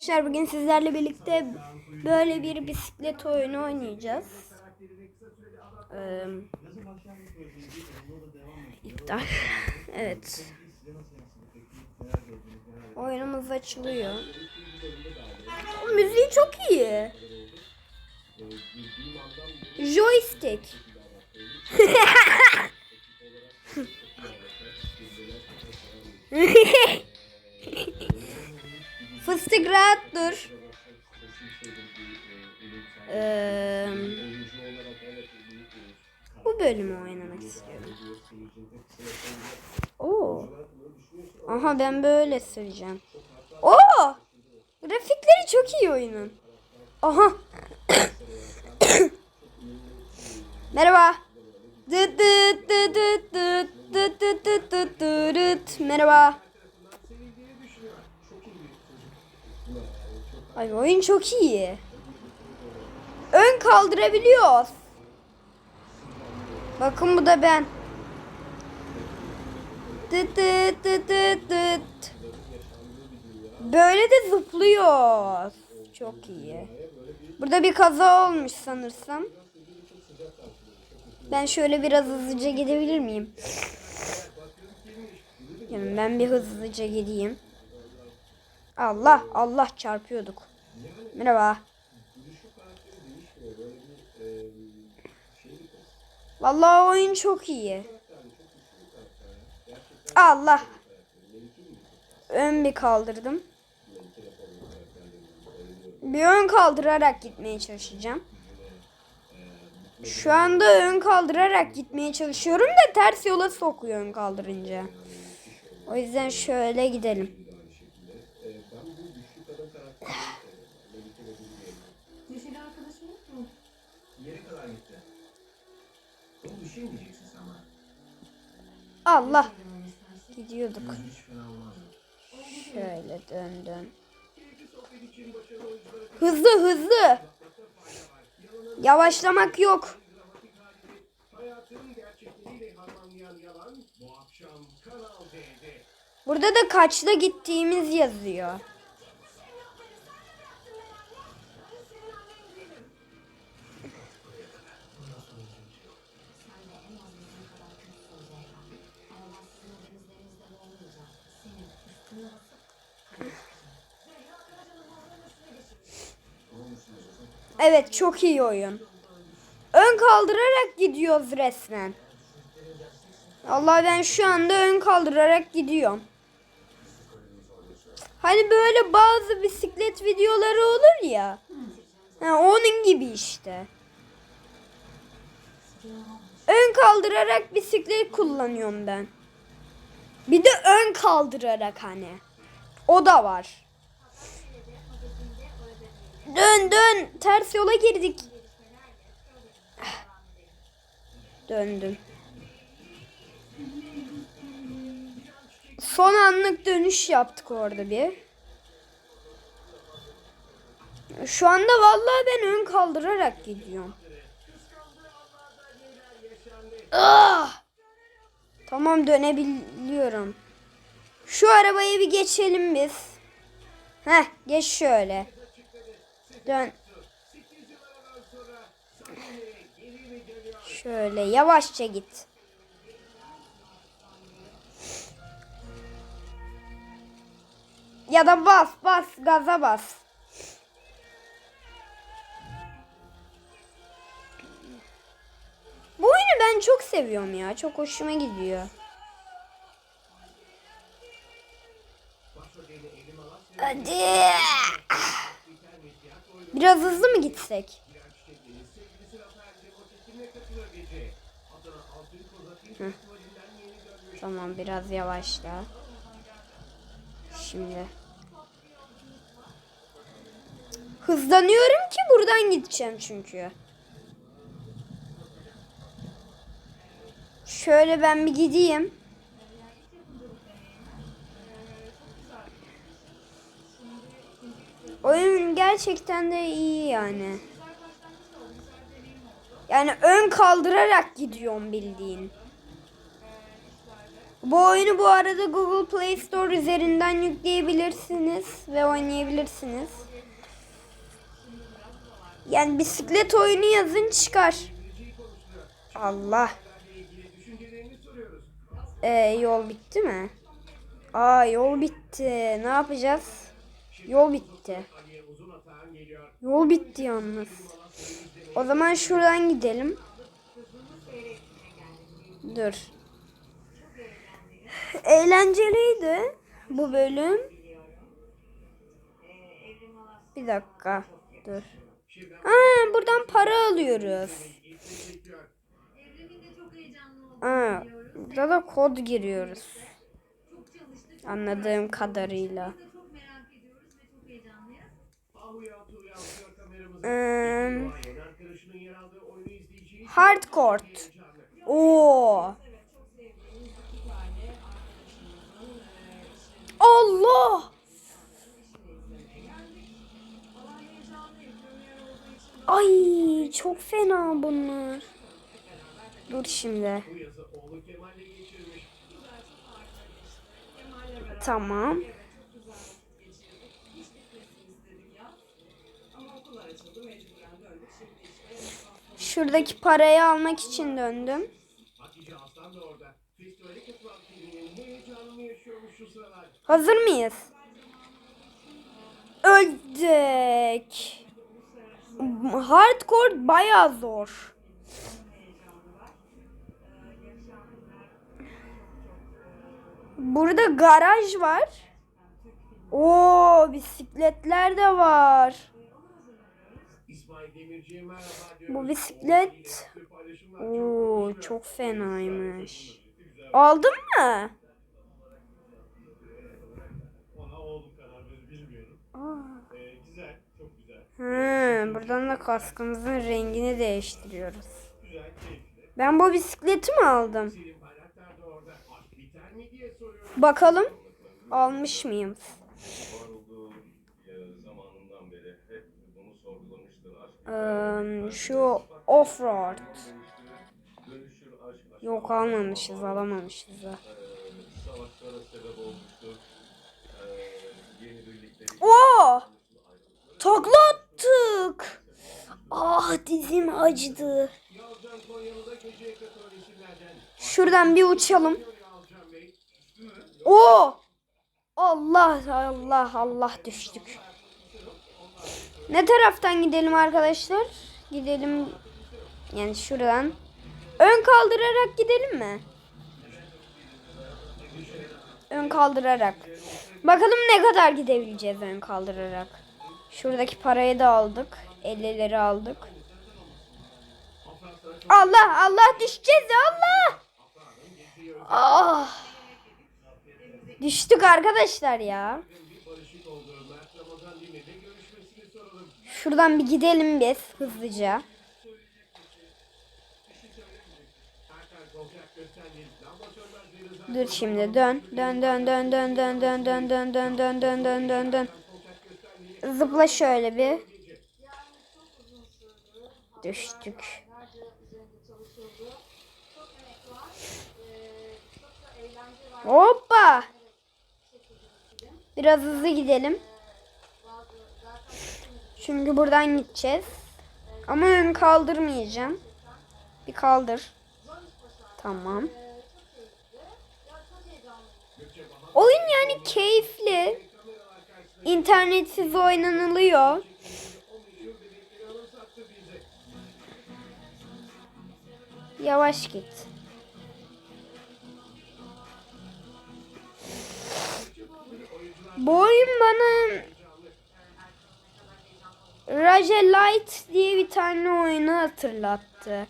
Arkadaşlar bugün sizlerle birlikte böyle bir bisiklet oyunu oynayacağız. Ee, iptal. Evet. Oyunumuz açılıyor. O müziği çok iyi. Joystick. Fıstık rahat dur. Ee, bu bölümü oynamak istiyorum. Oo. Aha ben böyle süreceğim. Oo! Grafikleri çok iyi oyunun. Aha. Merhaba. Dıt Ay oyun çok iyi. Ön kaldırabiliyoruz. Bakın bu da ben. Tıt tıt tıt tıt tıt. Böyle de zıplıyoruz. Çok iyi. Burada bir kaza olmuş sanırsam. Ben şöyle biraz hızlıca gidebilir miyim? Yani ben bir hızlıca gideyim. Allah Allah çarpıyorduk. Merhaba. Vallahi oyun çok iyi. Allah. Ön bir kaldırdım. Bir ön kaldırarak gitmeye çalışacağım. Şu anda ön kaldırarak gitmeye çalışıyorum da ters yola sokuyor ön kaldırınca. O yüzden şöyle gidelim. düşünmeyeceksiniz ama. Allah. Gidiyorduk. Şöyle döndüm. Hızlı hızlı. Yavaşlamak yok. Burada da kaçta gittiğimiz yazıyor. Evet çok iyi oyun. Ön kaldırarak gidiyoruz resmen. Allah ben şu anda ön kaldırarak gidiyorum. Hani böyle bazı bisiklet videoları olur ya. Ha, onun gibi işte. Ön kaldırarak bisiklet kullanıyorum ben. Bir de ön kaldırarak hani. O da var. Dön dön. Ters yola girdik. Döndüm. Son anlık dönüş yaptık orada bir. Şu anda vallahi ben ön kaldırarak gidiyorum. Ah! Tamam dönebiliyorum. Şu arabayı bir geçelim biz. Heh geç şöyle. Dön. Şöyle yavaşça git. Ya da bas bas gaza bas. Bu oyunu ben çok seviyorum ya. Çok hoşuma gidiyor. Hadi. Biraz hızlı mı gitsek? Hı. Tamam biraz yavaşla. Şimdi. Hızlanıyorum ki buradan gideceğim çünkü. Şöyle ben bir gideyim. Gerçekten de iyi yani. Yani ön kaldırarak gidiyorum bildiğin. Bu oyunu bu arada Google Play Store üzerinden yükleyebilirsiniz ve oynayabilirsiniz. Yani bisiklet oyunu yazın çıkar. Allah. Ee, yol bitti mi? Aa yol bitti. Ne yapacağız? Yol bitti. Yol bitti yalnız. O zaman şuradan gidelim. Dur. Eğlenceliydi bu bölüm. Bir dakika. Dur. Aa, buradan para alıyoruz. Aa, burada da kod giriyoruz. Anladığım kadarıyla. Biz de çok merak ediyoruz ve çok heyecanlıyız. Ahuya Tuğya Avcılar kameramızı Hmm, Duayen arkadaşının yer aldığı oyunu hardcore. Oo. Allah. Ay çok fena bunlar. Dur şimdi. Şuradaki parayı almak için döndüm. Hatice Aslan da orada. Festivale katılan filminin heyecanını yaşıyormuş şu sıralar. Hazır mıyız? Öldük. Hardcore bayağı zor. Burada garaj var. Oo bisikletler de var. Bu bisiklet Oo, çok fenaymış. Aldın mı? Hmm, buradan da kaskımızın rengini değiştiriyoruz. Ben bu bisikleti mi aldım? Bakalım. Almış mıyım? Şu offroad. Yok almamışız, alamamışız da. Oo! Takla attık. Ah dizim acıdı. Şuradan bir uçalım. Oo! Allah Allah Allah düştük. Ne taraftan gidelim arkadaşlar? Gidelim yani şuradan. Ön kaldırarak gidelim mi? Ön kaldırarak. Bakalım ne kadar gidebileceğiz ön kaldırarak. Şuradaki parayı da aldık. 50'leri aldık. Allah Allah düşeceğiz Allah. Ah. Düştük arkadaşlar ya. Şuradan bir gidelim biz hızlıca. Dur şimdi dön. Dön dön dön dön dön dön dön dön dön dön dön dön dön dön. Zıpla şöyle bir. Düştük. Hoppa. Biraz hızlı gidelim. Çünkü buradan gideceğiz. Ama ön kaldırmayacağım. Bir kaldır. Tamam. Oyun yani keyifli. İnternetsiz oynanılıyor. Yavaş git. Bu oyun bana Raja Light diye bir tane oyunu hatırlattı.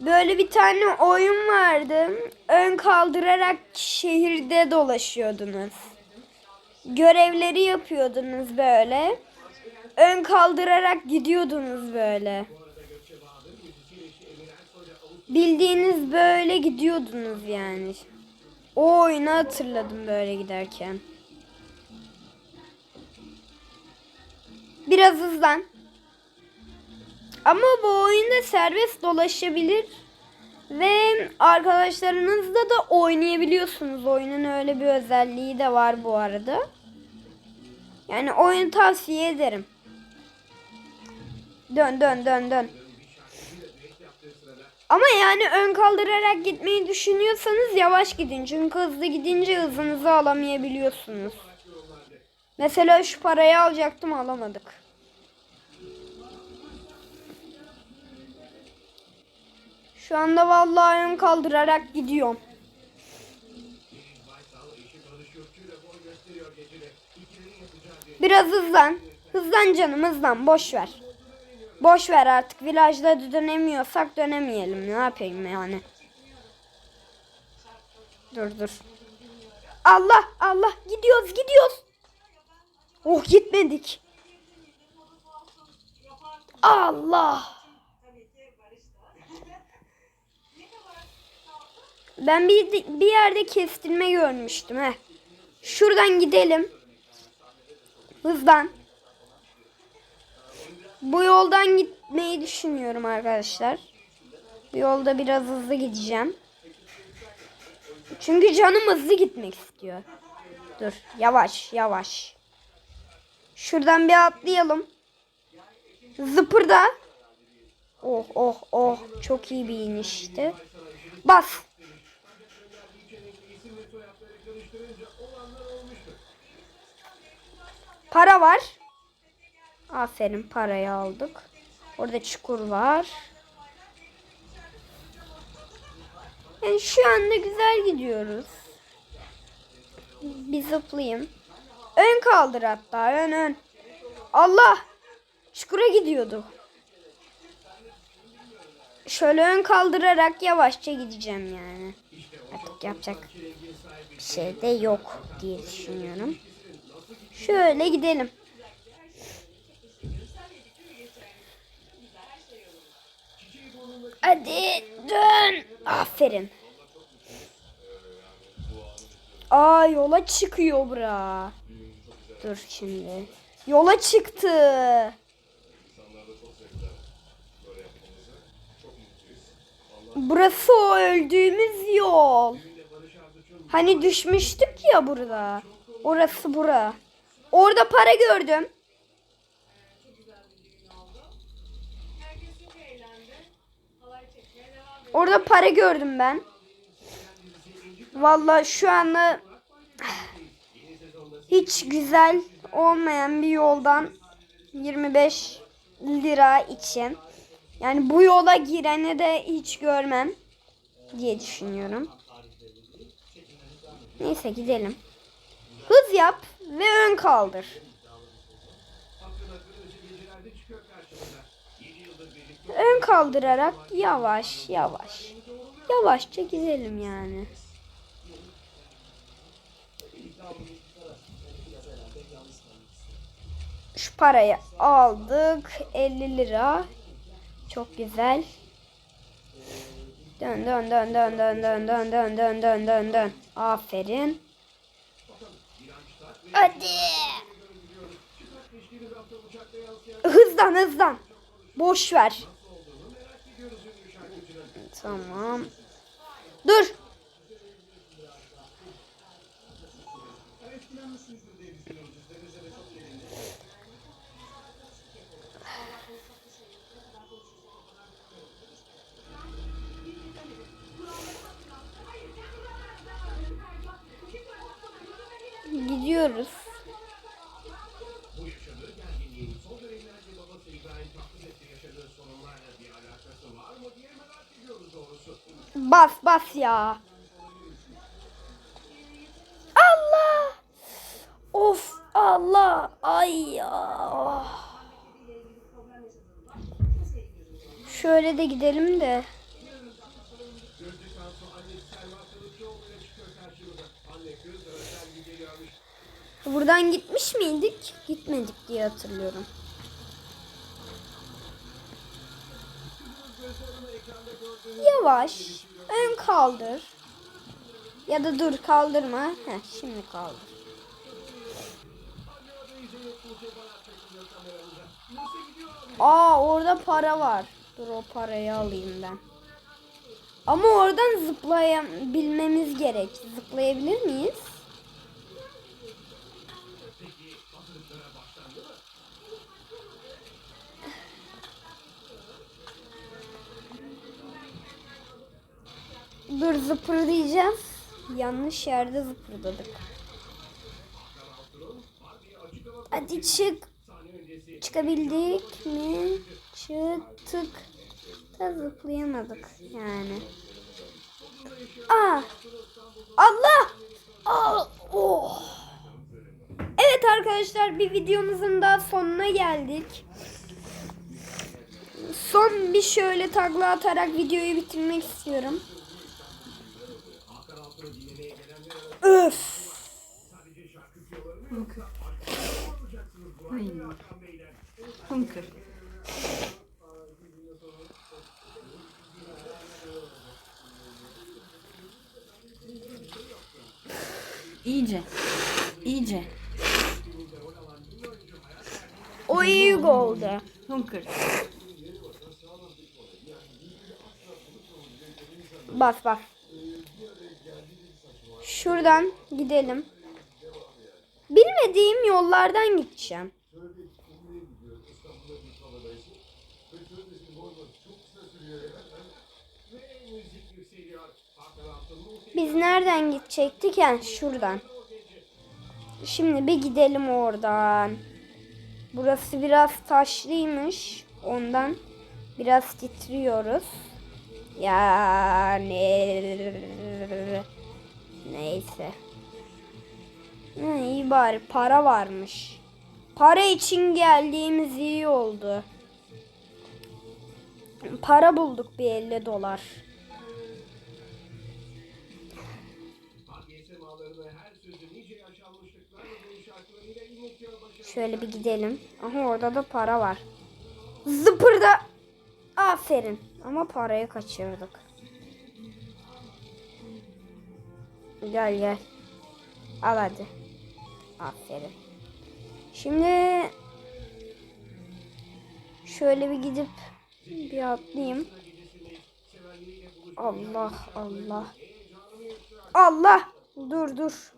Böyle bir tane oyun vardı. Ön kaldırarak şehirde dolaşıyordunuz. Görevleri yapıyordunuz böyle. Ön kaldırarak gidiyordunuz böyle. Bildiğiniz böyle gidiyordunuz yani. O oyunu hatırladım böyle giderken. Biraz hızlan. Ama bu oyunda serbest dolaşabilir Ve arkadaşlarınızla da oynayabiliyorsunuz. Oyunun öyle bir özelliği de var bu arada. Yani oyunu tavsiye ederim. Dön dön dön dön. Ama yani ön kaldırarak gitmeyi düşünüyorsanız yavaş gidin. Çünkü hızlı gidince hızınızı alamayabiliyorsunuz. Mesela şu parayı alacaktım alamadık. Şu anda vallahi ön kaldırarak gidiyorum. Biraz hızlan. Hızlan canım hızlan. Boş ver. Boş ver artık. Virajda da dönemiyorsak dönemeyelim. Ne yapayım yani. Dur dur. Allah Allah gidiyoruz gidiyoruz. Oh gitmedik. Allah. Ben bir, bir yerde kestirme görmüştüm. Heh. Şuradan gidelim. Hızlan. Bu yoldan gitmeyi düşünüyorum arkadaşlar. Bu yolda biraz hızlı gideceğim. Çünkü canım hızlı gitmek istiyor. Dur yavaş yavaş. Şuradan bir atlayalım. Zıpırda. Oh oh oh çok iyi bir inişti. Bas. Para var. Aferin parayı aldık. Orada çukur var. Yani şu anda güzel gidiyoruz. Bir zıplayayım. Ön kaldır hatta ön ön. Allah! Çukura gidiyordu. Şöyle ön kaldırarak yavaşça gideceğim yani. Artık yapacak bir şey de yok diye düşünüyorum. Şöyle gidelim. Hadi dön. Aferin. Aa yola çıkıyor bura. Dur şimdi. Yola çıktı. Burası öldüğümüz yol. Hani düşmüştük ya burada. Orası bura. Orada para gördüm. Orada para gördüm ben. Vallahi şu anda hiç güzel olmayan bir yoldan 25 lira için yani bu yola gireni de hiç görmem diye düşünüyorum. Neyse gidelim. Hız yap ve ön kaldır. Ön kaldırarak yavaş yavaş. Yavaşça gidelim yani. Şu parayı aldık. 50 lira. Çok güzel. Dön dön dön dön dön dön dön dön dön dön dön. Aferin. Hadi. Hızlan hızlan. Boş ver. Tamam. Dur. Doğrusu. Bas bas ya. Allah. Of Allah. Ay ya. Şöyle de gidelim de. Buradan gitmiş miydik? Gitmedik diye hatırlıyorum. Yavaş. Ön kaldır. Ya da dur kaldırma. Heh, şimdi kaldır. Aa orada para var. Dur o parayı alayım ben. Ama oradan zıplayabilmemiz gerek. Zıplayabilir miyiz? Dur zıpırlayacağız. Yanlış yerde zıpırdadık. Hadi çık. Çıkabildik mi? Çıktık. Da zıplayamadık yani. Aa! Allah! Aa! Oh! Evet arkadaşlar bir videomuzun daha sonuna geldik. Son bir şöyle takla atarak videoyu bitirmek istiyorum. Öf! Hınkır. İyice. İyice. O iyi oldu. Hınkır. Bas bas. Şuradan gidelim. Bilmediğim yollardan gideceğim. Biz nereden gidecektik? Yani şuradan. Şimdi bir gidelim oradan. Burası biraz taşlıymış. Ondan biraz titriyoruz. Yani neyse. Ha, iyi bari para varmış. Para için geldiğimiz iyi oldu. Para bulduk bir 50 dolar. Şöyle bir gidelim. Aha orada da para var. Zıpırda. Aferin. Ama parayı kaçırdık. Gel gel. Al hadi. Aferin. Şimdi şöyle bir gidip bir atlayayım. Allah Allah. Allah. Dur dur.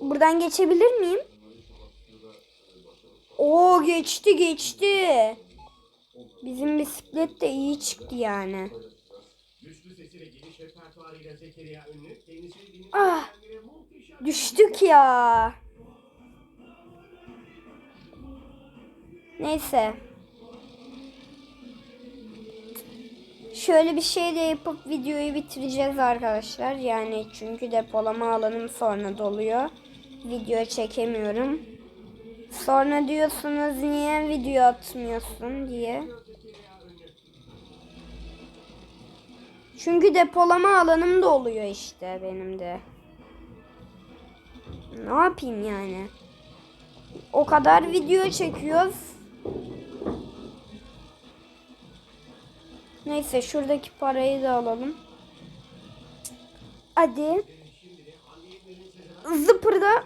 Buradan geçebilir miyim? Oo geçti geçti. Bizim bisiklet de iyi çıktı yani. Repertuarıyla Zekeriya Ünlü kendisini dinleyen Ah düştük ya. Neyse. Şöyle bir şey de yapıp videoyu bitireceğiz arkadaşlar. Yani çünkü depolama alanım sonra doluyor. Video çekemiyorum. Sonra diyorsunuz niye video atmıyorsun diye. Çünkü depolama alanım da oluyor işte benim de. Ne yapayım yani? O kadar video çekiyoruz. Neyse şuradaki parayı da alalım. Hadi. Zıpırda.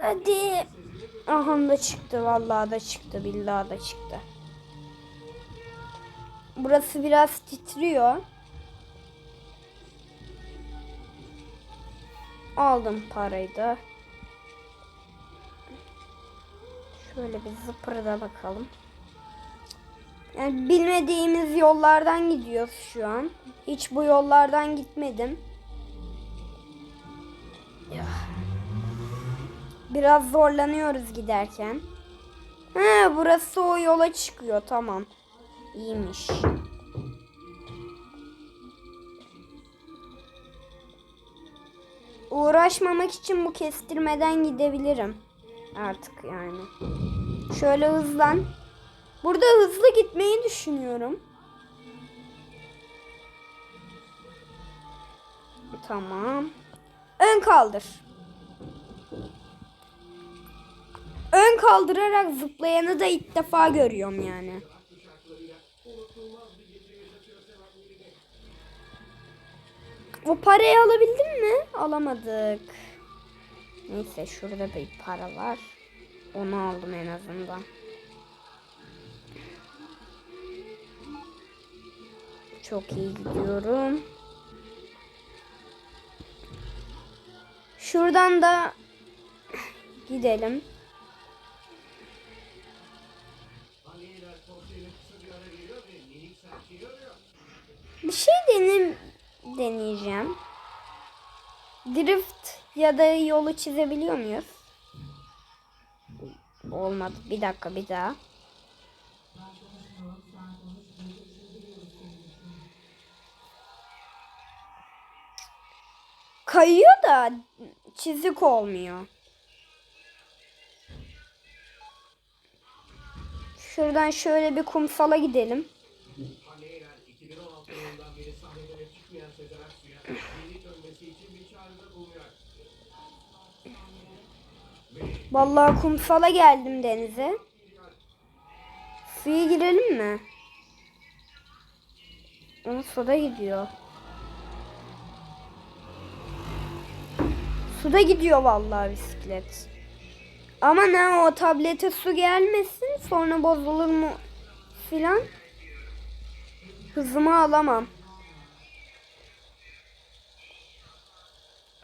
Hadi. Aha da çıktı. Vallahi da çıktı. Billahi da çıktı. Burası biraz titriyor. Aldım parayı da. Şöyle bir zıpırda bakalım. Yani bilmediğimiz yollardan gidiyoruz şu an. Hiç bu yollardan gitmedim. Biraz zorlanıyoruz giderken. He, burası o yola çıkıyor. Tamam. İyiymiş. Uğraşmamak için bu kestirmeden gidebilirim. Artık yani. Şöyle hızlan. Burada hızlı gitmeyi düşünüyorum. Tamam. Ön kaldır. Ön kaldırarak zıplayanı da ilk defa görüyorum yani. O parayı alabildin mi? Alamadık. Neyse şurada bir para var. Onu aldım en azından. Çok iyi gidiyorum. Şuradan da gidelim. Bir şey denem deneyeceğim. Drift ya da yolu çizebiliyor muyuz? Olmadı. Bir dakika bir daha. Kayıyor da çizik olmuyor. Şuradan şöyle bir kumsala gidelim. Vallahi kumsala geldim denize. Suya girelim mi? Ama suda gidiyor. Suda gidiyor vallahi bisiklet. Ama ne o tablete su gelmesin sonra bozulur mu filan. Hızımı alamam.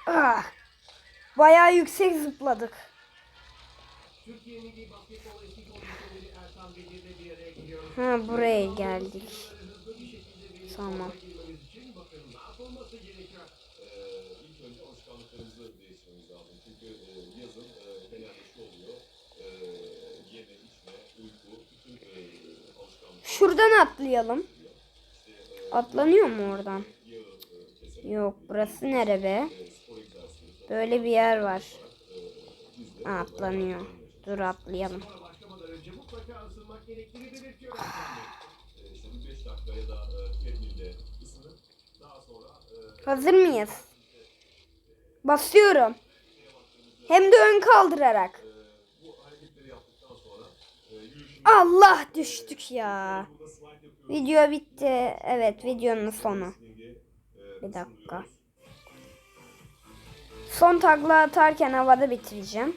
Ah. Bayağı yüksek zıpladık. Türkiye Milli Basketbol eski komisyoneri Ertan Bedir'le bir araya geliyor. Ha buraya geldik. Tamam. e, e. E, e, Şuradan atlayalım. Atlanıyor mu oradan? Yok burası nere be? Böyle bir yer var. Ha, atlanıyor. Dur atlayalım. Spora başlamadan önce mutlaka ısınmak gerektiğini belirtiyor Ertan Bey. işte bir 5 dakika ya da treadmill'le ısınıp daha sonra Hazır mıyız? Basıyorum. Hem de ön kaldırarak. Allah düştük ya. Video bitti. Evet videonun sonu. Bir dakika. Son takla atarken havada bitireceğim.